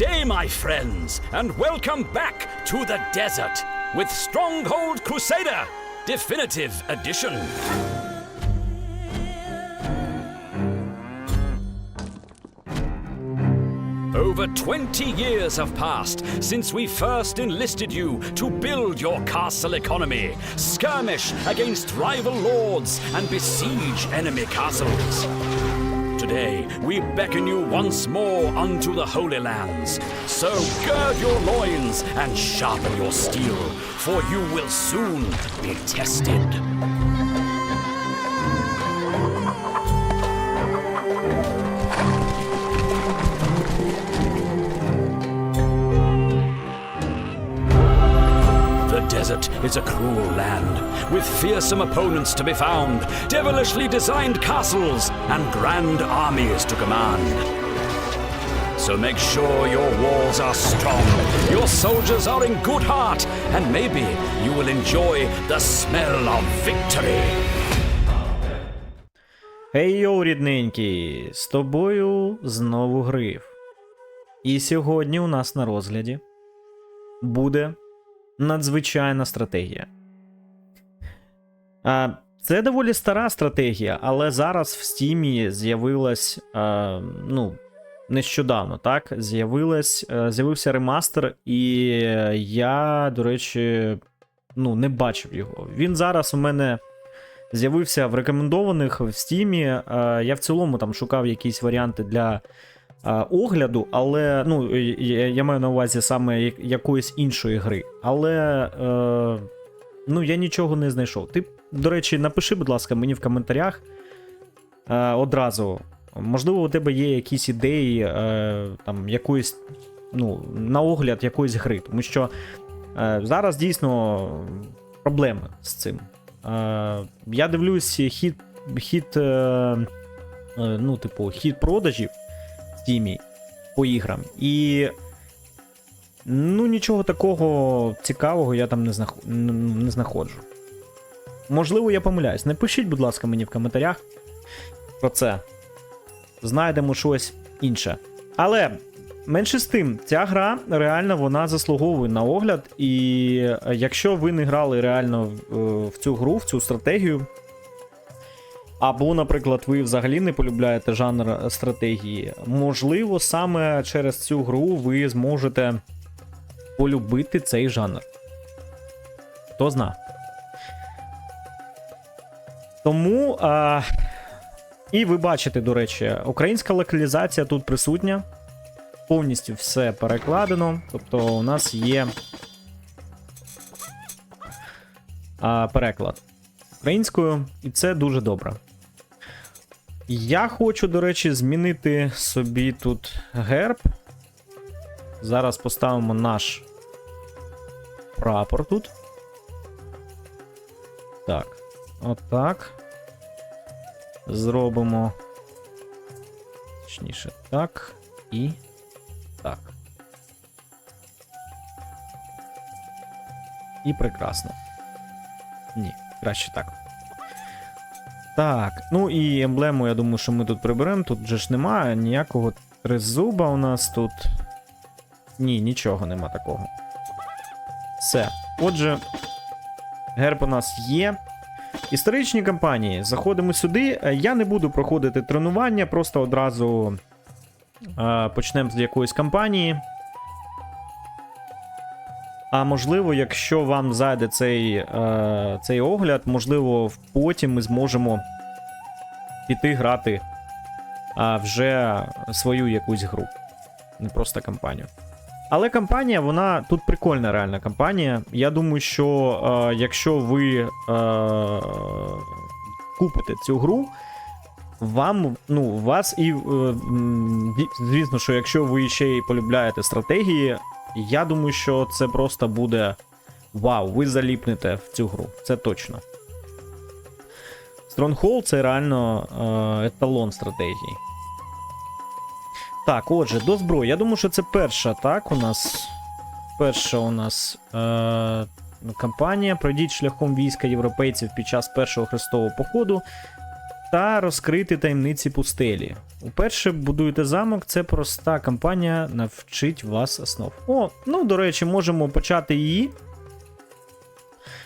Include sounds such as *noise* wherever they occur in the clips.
day, my friends, and welcome back to the desert with Stronghold Crusader Definitive Edition. Over 20 years have passed since we first enlisted you to build your castle economy, skirmish against rival lords, and besiege enemy castles. Today, we beckon you once more unto the Holy Lands. So gird your loins and sharpen your steel, for you will soon be tested. desert is a cruel land, with fearsome opponents to be found, devilishly designed castles, and grand armies to command. So make sure your walls are strong, your soldiers are in good heart, and maybe you will enjoy the smell of victory. Гей йоу, рідненький, з тобою знову гриф. І сьогодні у нас на розгляді буде надзвичайна стратегія. Це доволі стара стратегія, але зараз в стімі з'явилась. Ну, нещодавно, так? Е, з'явився ремастер, і я, до речі, ну, не бачив його. Він зараз у мене з'явився в рекомендованих в стімі. Е, Я в цілому там шукав якісь варіанти для огляду, але ну, я, я маю на увазі саме якоїсь іншої гри. Але е, ну, я нічого не знайшов. Ти, до речі, напиши, будь ласка, мені в коментарях е, одразу. Можливо, у тебе є якісь ідеї е, там, якоїсь, ну, на огляд якоїсь гри, тому що е, зараз дійсно проблеми з цим. Е, я дивлюсь хід, хід, е, е, ну, типу, хід продажів в Тімі по іграм. І ну, нічого такого цікавого я там не, знах... не знаходжу. Можливо, я помиляюсь. Напишіть, будь ласка, мені в коментарях про це. Знайдемо щось інше. Але менше з тим, ця гра реально вона заслуговує на огляд. І е, якщо ви не грали реально е, в цю гру, в цю стратегію. Або, наприклад, ви взагалі не полюбляєте жанр стратегії, можливо, саме через цю гру ви зможете полюбити цей жанр. Хто зна. Тому. А... І ви бачите, до речі, українська локалізація тут присутня. Повністю все перекладено. Тобто у нас є а, переклад українською, і це дуже добре. Я хочу, до речі, змінити собі тут герб. Зараз поставимо наш прапор тут. Так. Отак. Зробимо. Точніше, так. І так. І прекрасно. Ні, краще так. Так, ну і емблему, я думаю, що ми тут приберемо. Тут же ж немає ніякого тризуба у нас тут. Ні, нічого нема такого. Все. Отже, герб у нас є. Історичні кампанії. Заходимо сюди. Е, Я не буду проходити тренування, просто одразу е, почнемо з якоїсь кампанії. А можливо, якщо вам зайде цей, е, цей огляд, можливо, потім ми зможемо піти грати а, вже свою якусь гру. Не просто кампанію. Але кампанія, вона тут прикольна реальна кампанія. Я думаю, що е, якщо ви е, купите цю гру, вам, ну, вас і, е, звісно, що якщо ви ще й полюбляєте стратегії, я думаю, що це просто буде вау, ви заліпнете в цю гру. Це точно. Stronghold це реально е, еталон стратегії. Так, отже, до зброї. Я думаю, що це перша, так, у нас. Перша у нас е, кампанія. Пройдіть шляхом війська європейців під час першого хрестового походу. Та розкрити таємниці пустелі. Уперше будуєте замок, це проста кампанія навчить вас основ. О, ну до речі, можемо почати її.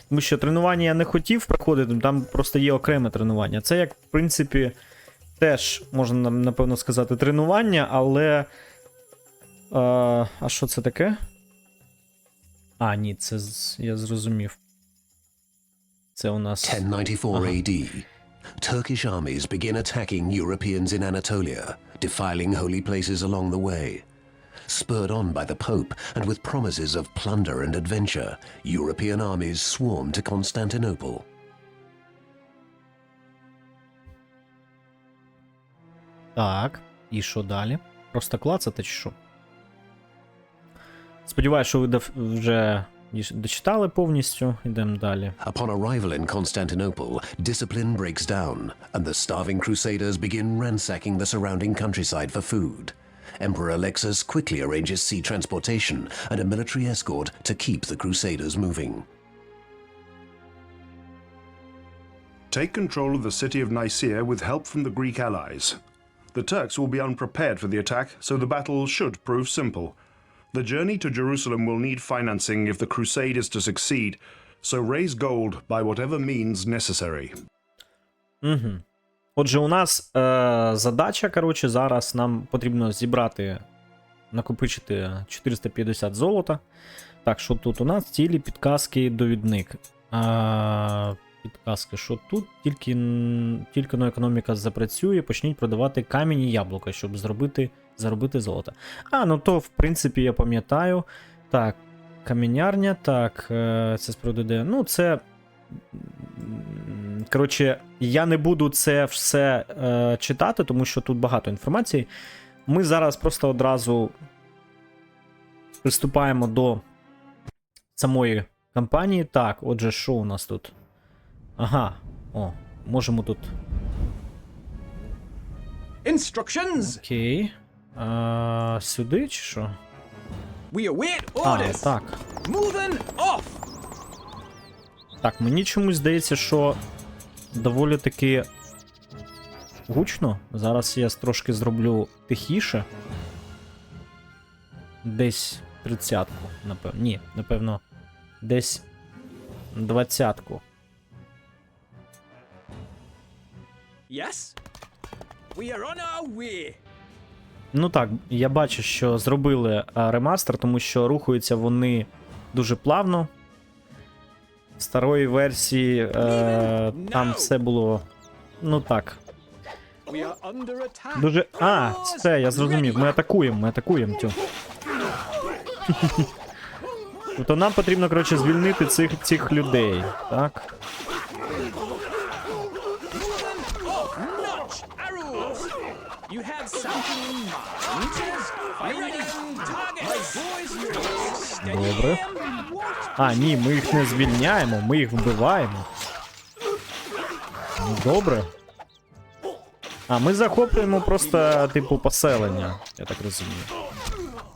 Тому що тренування я не хотів проходити, там просто є окреме тренування. Це як, в принципі, теж можна напевно сказати, тренування, але. Е, а що це таке? А, ні, це я зрозумів. Це у нас. 1094 Uh-huh. AD. Turkish armies begin attacking Europeans in Anatolia, defiling holy places along the way. Spurred on by the Pope and with promises of plunder and adventure, European armies swarm to Constantinople. Так, і що далі? Просто клацати чи що? Сподіваюсь, що ви дов- вже діж- дочитали повністю. Йдемо далі. Upon arrival in Constantinople, discipline breaks down, and the starving crusaders begin ransacking the surrounding countryside for food. Emperor Alexis quickly arranges sea transportation and a military escort to keep the crusaders moving. Take control of the city of Nicaea with help from the Greek allies. The Turks will be unprepared for the attack, so the battle should prove simple. The journey to Jerusalem will need financing if the crusade is to succeed, so raise gold by whatever means necessary. Угу. Отже, у нас е, задача, коротше, зараз нам потрібно зібрати, накопичити 450 золота. Так, що тут у нас? Цілі, підказки, довідник. Е, підказки, що тут? Тільки, тільки но економіка запрацює, почніть продавати камінь і яблука, щоб зробити, заробити золото. А, ну то, в принципі, я пам'ятаю. Так, камінярня, так, е, це спродаде. Ну, це. Коротше, я не буду це все е, читати, тому що тут багато інформації. Ми зараз просто одразу приступаємо до самої кампанії. Так, отже, що у нас тут? Ага, о, можемо тут. Instructions! Окей. А, сюди чи що? We await А, так. Moving off! Так, мені чомусь здається, що доволі таки гучно. Зараз я трошки зроблю тихіше. Десь тридцятку, напевно. Ні, напевно, десь двадцятку. Yes? We are on our way! Ну так, я бачу, що зробили ремастер, тому що рухаються вони дуже плавно. В старої версії е, там все було. Ну так! Дуже. А, все, я зрозумів. Ми атакуємо, ми атакуємо тю. *laughs* Тобто нам потрібно, коротше, звільнити цих, цих людей. Так. You had something in mind? Firing target! My boys, yours! Добре. А, ні, ми їх не звільняємо, ми їх вбиваємо. Ну, добре. А, ми захоплюємо просто, типу, поселення, я так розумію.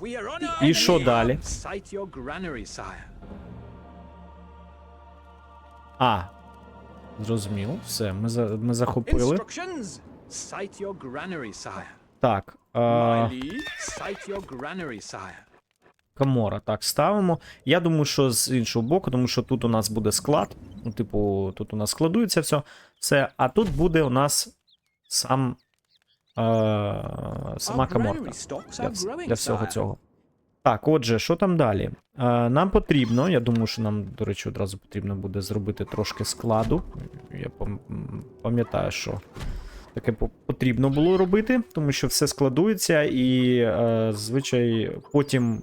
We are on our І що далі? Sight your granary, sire. А. Зрозуміло, все, ми, за, ми захопили. Instructions! Sight your granary, sire. Так. А... My your granary, sire. Камора, так, ставимо. Я думаю, що з іншого боку, тому що тут у нас буде склад. Ну, типу, тут у нас складується все. все а тут буде у нас сам. Е, сама каморка. Для, для всього цього. Так, отже, що там далі? Е, нам потрібно, я думаю, що нам, до речі, одразу потрібно буде зробити трошки складу. Я пам'ятаю, що таке потрібно було робити, тому що все складується, і е, звичай потім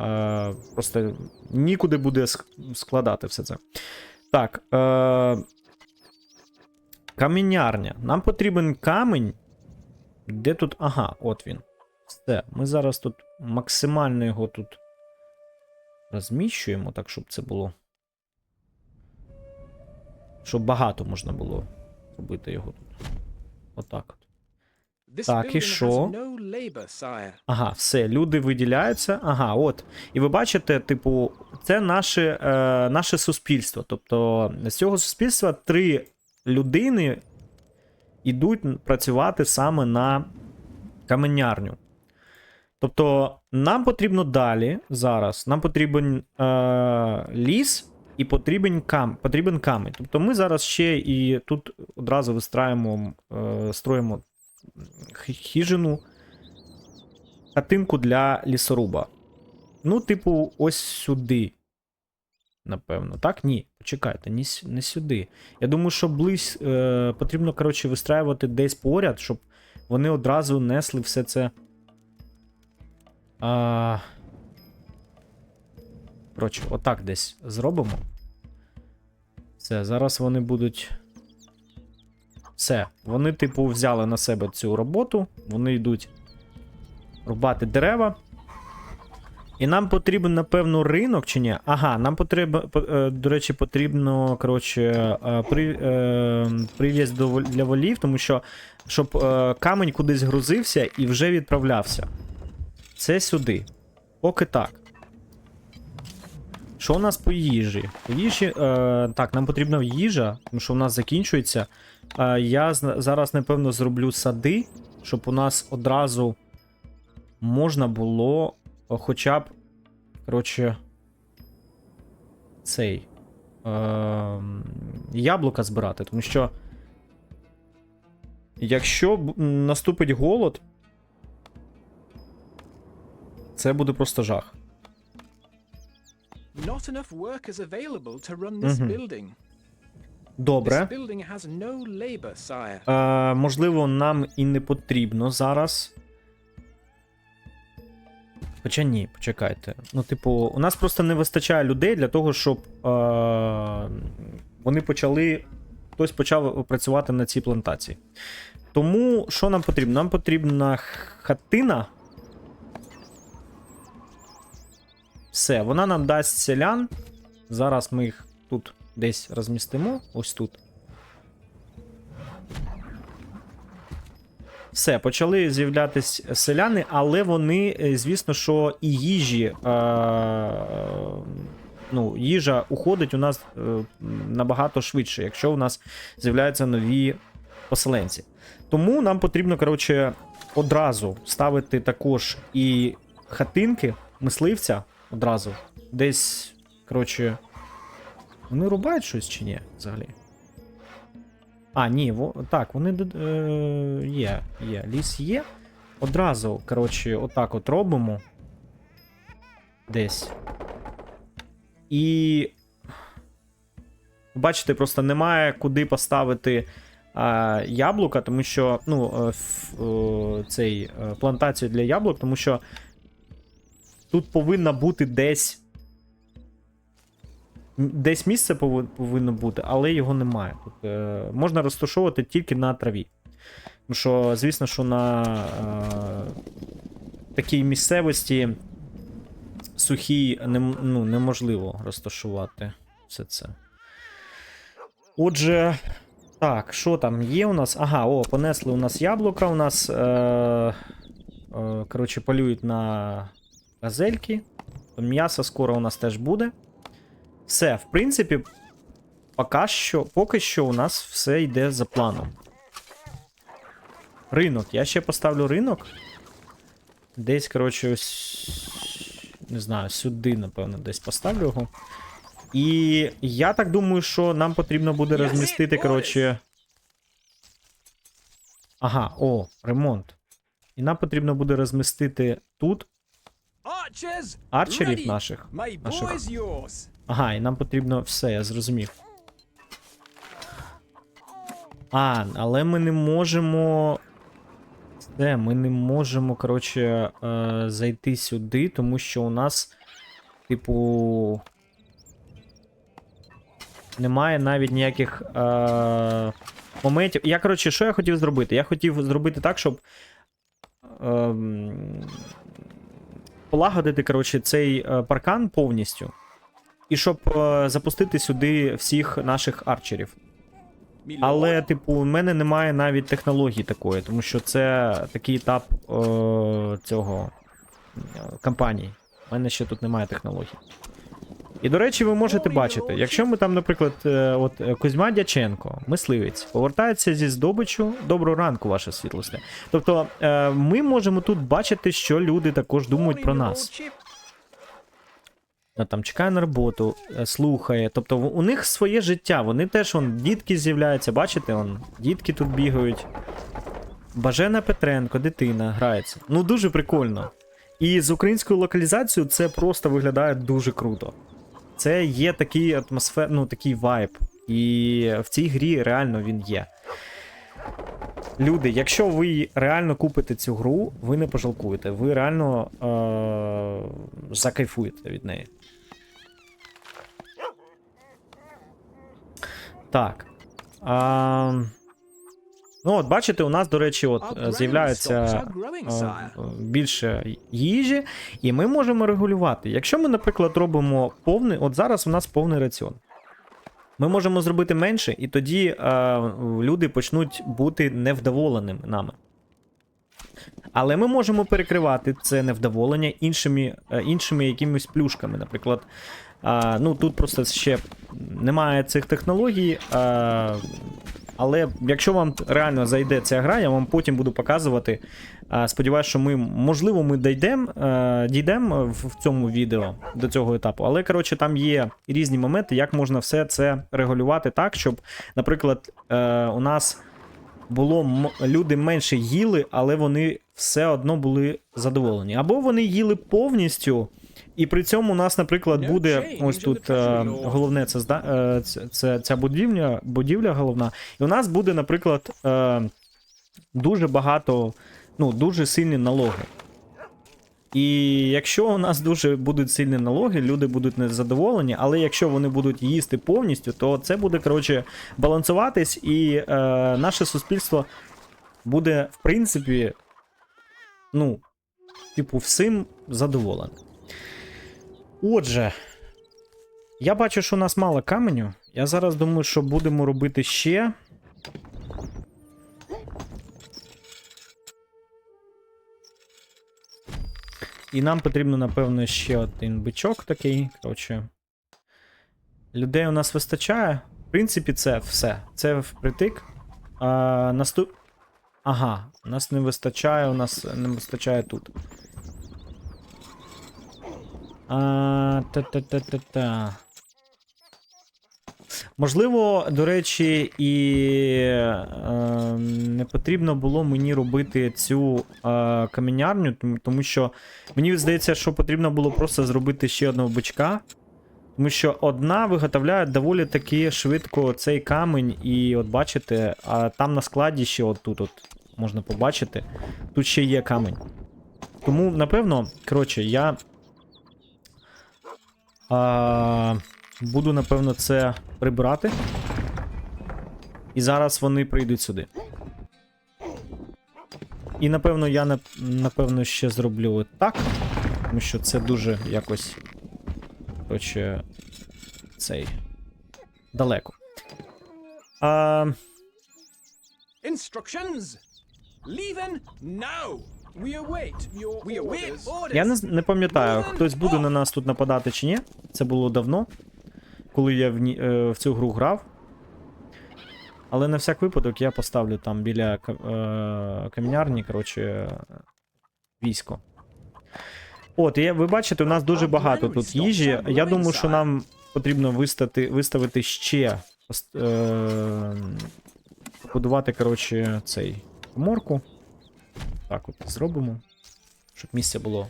е, просто нікуди буде складати все це. Так. Е, камінярня. Нам потрібен камінь. Де тут. Ага, от він. Все. Ми зараз тут максимально його тут розміщуємо, так, щоб це було. Щоб багато можна було робити його тут. Отак от. Так, і що? Ага, все, люди виділяються. Ага, от. І ви бачите, типу, це наше, е, наше суспільство. Тобто, з цього суспільства три людини ідуть працювати саме на каменярню. Тобто, нам потрібно далі зараз. Нам потрібен е, ліс і потрібен, кам, потрібен камінь. Тобто ми зараз ще і тут одразу вистраюємо, е, строїмо хі- хижину, хатинку для лісоруба. Ну, типу, ось сюди. Напевно. Так? Ні. Почекайте, ні, не сюди. Я думаю, що близь е, потрібно, коротше, вистраювати десь поряд, щоб вони одразу несли все це. А... Коротше, отак десь зробимо. Все, зараз вони будуть. Все, вони, типу, взяли на себе цю роботу, вони йдуть рубати дерева. І нам потрібен, напевно, ринок чи ні? Ага, нам потрібно, е, до речі, потрібно, коротше, е, при, е, прив'язь для волів, тому що щоб камень кудись грузився і вже відправлявся. Це сюди. Поки так. Що у нас по їжі? По їжі. Е, так, нам потрібна їжа, тому що у нас закінчується. Е, я зараз, напевно, зроблю сади, щоб у нас одразу можна було хоча б. Коротше. Цей. Е, яблука збирати, тому що. Якщо наступить голод, це буде просто жах. Not enough workers available to run this Mhm. building. Добре. This building has no labor, sire. Е, можливо, нам і не потрібно зараз. Хоча ні, почекайте. Ну, типу, у нас просто не вистачає людей для того, щоб е, вони почали. Хтось почав працювати на цій плантації. Тому що нам потрібно? Нам потрібна хатина. Все, вона нам дасть селян. Зараз ми їх тут десь розмістимо. Ось тут. Все, почали з'являтись селяни, але вони, е, звісно, що і їжі. Е, ну, їжа уходить у нас е, набагато швидше, якщо у нас з'являються нові поселенці. Тому нам потрібно, коротше, одразу ставити також і хатинки мисливця одразу. Десь, коротше. Вони рубають щось чи ні взагалі? А, ні, во, так, вони е, є, є. Ліс є. Одразу, коротше, отак от робимо. Десь. І. Бачите, просто немає куди поставити а, яблука, тому що. Ну, е, е, цей е, плантацію для яблук, тому що тут повинна бути десь. Десь місце повинно бути, але його немає. Тут е, можна розташовувати тільки на траві. Тому що, звісно, що на е, такій місцевості сухій нем, ну, неможливо розташувати все це. Отже, так, що там є у нас? Ага, о, понесли у нас яблука. У нас, е, е, коротше, полюють на газельки. М'ясо скоро у нас теж буде. Все, в принципі, поки що, поки що у нас все йде за планом. Ринок. Я ще поставлю ринок. Десь, коротше, ось. Не знаю, сюди, напевно, десь поставлю його. І я так думаю, що нам потрібно буде розмістити, коротше. Ага, о, ремонт. І нам потрібно буде розмістити тут арчерів наших. Наших. Ага, і нам потрібно все, я зрозумів. А, але ми не можемо. Все, ми не можемо, коротше, е, зайти сюди, тому що у нас, типу. Немає навіть ніяких е, моментів. Я, коротше, що я хотів зробити? Я хотів зробити так, щоб. ем, полагодити, коротше, цей е, паркан повністю. І щоб е, запустити сюди всіх наших арчерів. Але, типу, у мене немає навіть технології такої, тому що це такий етап е, цього кампанії. У мене ще тут немає технологій. І до речі, ви можете бачити, якщо ми там, наприклад, е, от е, Кузьма Дяченко, мисливець, повертається зі здобичу, доброго ранку, ваша світлосте. Тобто е, ми можемо тут бачити, що люди також думають про нас. Там чекає на роботу, слухає. Тобто у них своє життя. Вони теж вон, дітки з'являються, бачите, вон, дітки тут бігають. Бажена Петренко, дитина, грається. Ну дуже прикольно. І з українською локалізацією це просто виглядає дуже круто. Це є такий атмосфер, ну такий вайб. І в цій грі реально він є. Люди, якщо ви реально купите цю гру, ви не пожалкуєте. Ви реально е- закайфуєте від неї. Так. А, ну, от бачите, у нас, до речі, от е, з'являється е, більше їжі, і ми можемо регулювати. Якщо ми, наприклад, робимо повний, от зараз у нас повний раціон. Ми можемо зробити менше, і тоді е, люди почнуть бути невдоволеними нами. Але ми можемо перекривати це невдоволення іншими, е, іншими якимись плюшками. Наприклад, е, ну тут просто ще немає цих технологій. Е, але якщо вам реально зайде ця гра, я вам потім буду показувати. Е, Сподіваюсь, що ми, можливо, ми дійдемо е, дійдемо в в цьому відео до цього етапу. Але коротше, там є різні моменти, як можна все це регулювати так, щоб, наприклад, е, у нас було люди менше їли, але вони все одно були задоволені. Або вони їли повністю. І при цьому у нас, наприклад, буде ось тут е, головне це, е, це, це ця будівля, будівля головна. І у нас буде, наприклад, е, дуже багато, ну, дуже сильні налоги. І якщо у нас дуже будуть сильні налоги, люди будуть незадоволені, але якщо вони будуть їсти повністю, то це буде, коротше, балансуватись, і е, наше суспільство буде, в принципі, ну, типу, всім задоволене. Отже, я бачу, що у нас мало каменю. Я зараз думаю, що будемо робити ще. І нам потрібно, напевно, ще один бичок такий. Коротше. Людей у нас вистачає. В принципі, це все. Це впритик. А, наступ... Ага, у нас не вистачає, у нас не вистачає тут. А, та-та-та-та-та. Можливо, до речі, і е, не потрібно було мені робити цю е, каменярню, тому, тому що мені здається, що потрібно було просто зробити ще одного бичка. Тому що одна виготовляє доволі таки швидко цей камінь, і от бачите, а там на складі ще от тут от можна побачити. Тут ще є камінь. Тому, напевно, коротше, я. А, буду, напевно, це прибирати. І зараз вони прийдуть сюди. І напевно я напевно ще зроблю так. Тому що це дуже якось. Коротше, цей. Далеко. А, Instructions. Leaving now. Я не, не пам'ятаю, хтось буде на нас тут нападати чи ні. Це було давно, коли я в, е, в цю гру грав. Але на всяк випадок я поставлю там біля е, камінярні, коротше, військо. От, і ви бачите, у нас дуже багато тут їжі. Я думаю, що нам потрібно вистати, виставити ще. Е, побудувати, коротше, цей коморку. Так от зробимо. Щоб місця було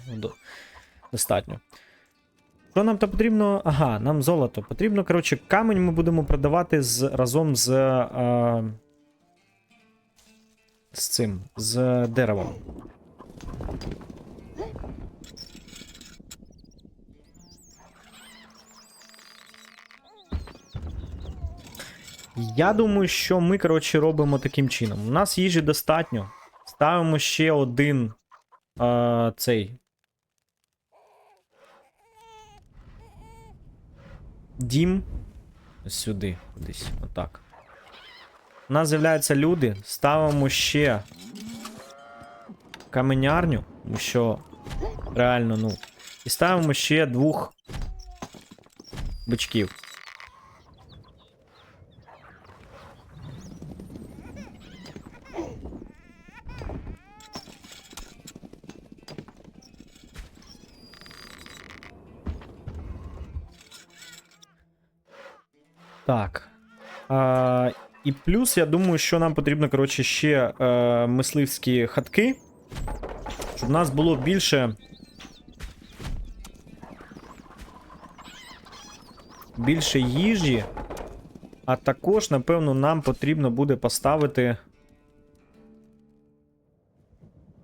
достатньо. Що нам то потрібно? Ага, нам золото. Потрібно, коротше, камінь ми будемо продавати з, разом з. Е, з цим, з деревом. Я думаю, що ми, коротше, робимо таким чином. У нас їжі достатньо. Ставимо ще один е, цей. Дім. Сюди, кудись, отак. У нас з'являються люди. Ставимо ще каменярню, тому що реально, ну. І ставимо ще двох бичків. Плюс, я думаю, що нам потрібно, коротше, ще е, мисливські хатки. Щоб в нас було більше. Більше їжі. А також, напевно, нам потрібно буде поставити.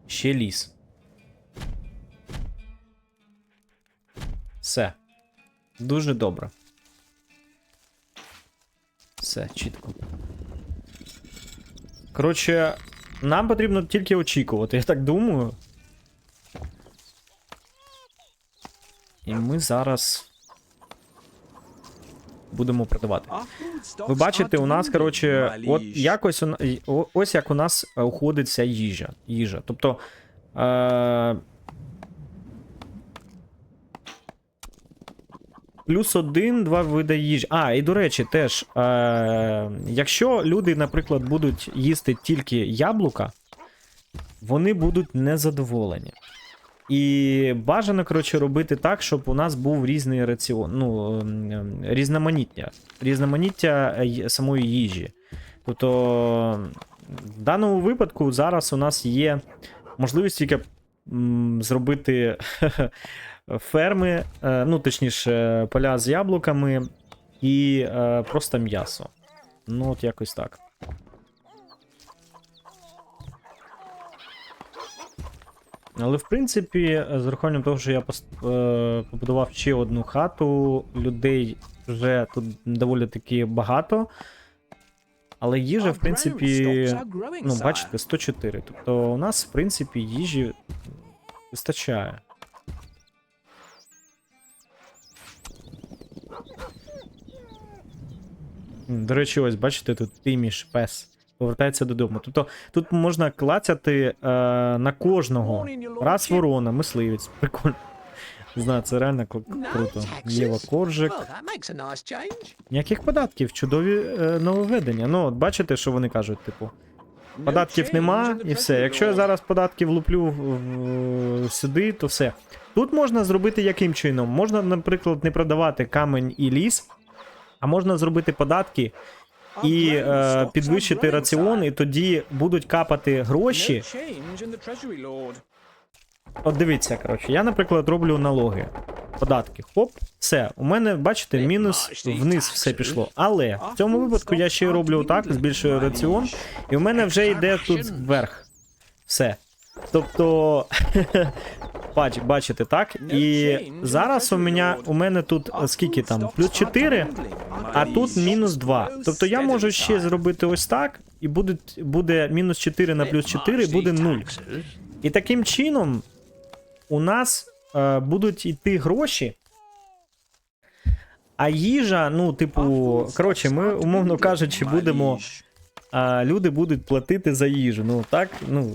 Ще ліс. Все. Дуже добре. Все, чітко. Коротше, нам потрібно тільки очікувати, я так думаю. І ми зараз будемо продавати. Ви бачите, у нас, коротше, от якось ось як у нас уходиться уходить ця їжа. їжа. Тобто. Е- Плюс один, два види їжі. А, і до речі, теж, е- якщо люди, наприклад, будуть їсти тільки яблука, вони будуть незадоволені. І бажано, коротше, робити так, щоб у нас був різний раціон, ну, ем, ем, різноманіття, різноманіття е, самої їжі. Тобто, в даному випадку зараз у нас є можливість тільки зробити *laughs* ферми, е, ну, точніше, поля з яблуками і е, просто м'ясо. Ну, от якось так. Але в принципі, з урахуванням того, що я е, побудував ще одну хату, людей вже тут доволі таки багато. Але їжа, в принципі, ну, бачите, 104. Тобто у нас, в принципі, їжі вистачає. До речі, ось бачите, тут тиміш пес повертається додому. Тобто тут можна клацяти е, на кожного. Раз ворона, мисливець. Прикольно. Не знаю, це реально кру- круто. Єва Коржик. Ніяких податків, чудові е, нововведення. Ну, от бачите, що вони кажуть, типу. Податків нема, і все. Якщо я зараз податки влуплю в- в- сюди, то все. Тут можна зробити яким чином? Можна, наприклад, не продавати камень і ліс, а можна зробити податки і е, підвищити раціон, і тоді будуть капати гроші. От дивіться, коротше, я, наприклад, роблю налоги, податки. Хоп, все. У мене, бачите, мінус вниз все пішло. Але в цьому випадку я ще й роблю так, збільшую раціон, і у мене вже йде тут вверх. Все. Тобто. *laughs* Бач, бачите, так? І зараз у мене, у мене тут е, скільки там? Плюс 4, а тут мінус 2. Тобто я можу ще зробити ось так, і буде, буде мінус 4 на плюс 4, буде 0. І таким чином у нас е, будуть йти гроші. А їжа, ну, типу, коротше, ми, умовно кажучи, будемо. А люди будуть платити за їжу. Ну так, ну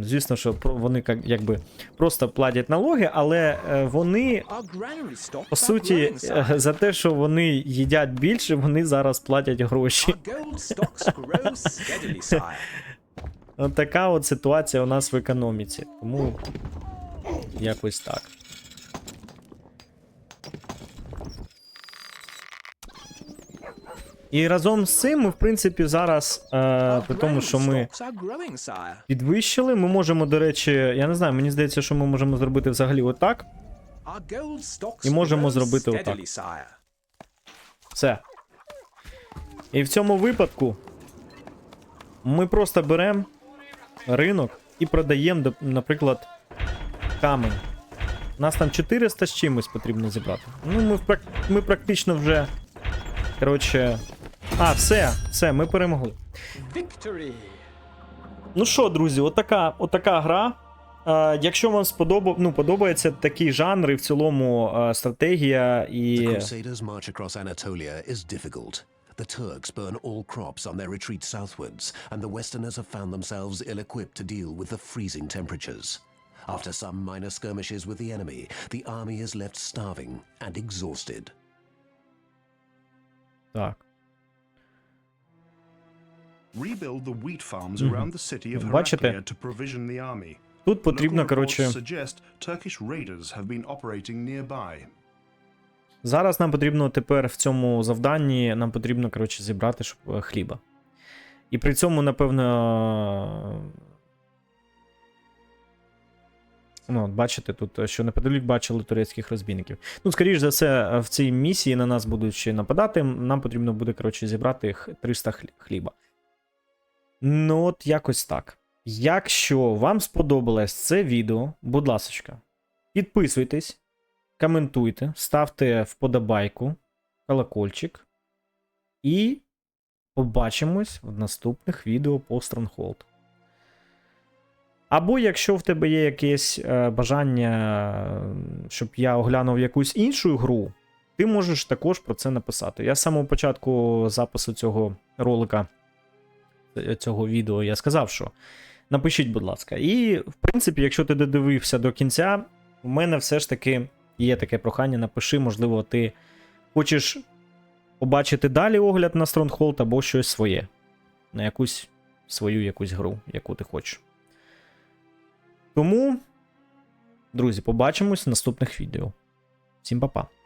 е, звісно, що вони якби просто платять налоги, але е, вони, по суті, е, за те, що вони їдять більше, вони зараз платять гроші. Така от ситуація у нас в економіці. Тому якось так. І разом з цим ми, в принципі, зараз, е, при тому, що ми підвищили, ми можемо, до речі, я не знаю, мені здається, що ми можемо зробити взагалі отак. І можемо зробити отак. Все. І в цьому випадку ми просто беремо ринок і продаємо, наприклад, камень. Нас там 400 з чимось потрібно зібрати. Ну, ми, ми практично вже. Коротше. А, все, все, ми перемогли. Victory! Ну що, друзі, отака, отака гра. Е, якщо вам сподобав, ну, подобається такий жанр і в цілому е, стратегія і. The Crusaders' march across Anatolia is difficult. The Turks burn all crops on their retreat southwards, and the Westerners have found themselves ill equipped to deal with the freezing temperatures. After some minor skirmishes with the enemy, the army is left starving and exhausted. Так. Rebuild the wheat farms around the city of Бачите? Heraklia to provision the army. Тут потрібно, Local reports коротше. suggest Turkish raiders have been operating nearby. Зараз нам потрібно тепер в цьому завданні нам потрібно, коротше, зібрати щоб, е, хліба. І при цьому, напевно. Ну, от бачите, тут, е, що неподалік бачили турецьких розбійників. Ну, скоріш за все, в цій місії на нас будуть ще нападати. Нам потрібно буде, коротше, зібрати х- 300 хлі- хліба. Ну, от якось так. Якщо вам сподобалось це відео, будь ласка, підписуйтесь, коментуйте, ставте вподобайку, колокольчик. І побачимось в наступних відео по Stronghold. Або якщо в тебе є якесь е, бажання, щоб я оглянув якусь іншу гру, ти можеш також про це написати. Я з самого початку запису цього ролика, цього відео, я сказав, що напишіть, будь ласка. І, в принципі, якщо ти додивився до кінця, у мене все ж таки є таке прохання, напиши, можливо, ти хочеш побачити далі огляд на Stronghold або щось своє. На якусь свою якусь гру, яку ти хочеш. Тому, друзі, побачимось в наступних відео. Всім па-па.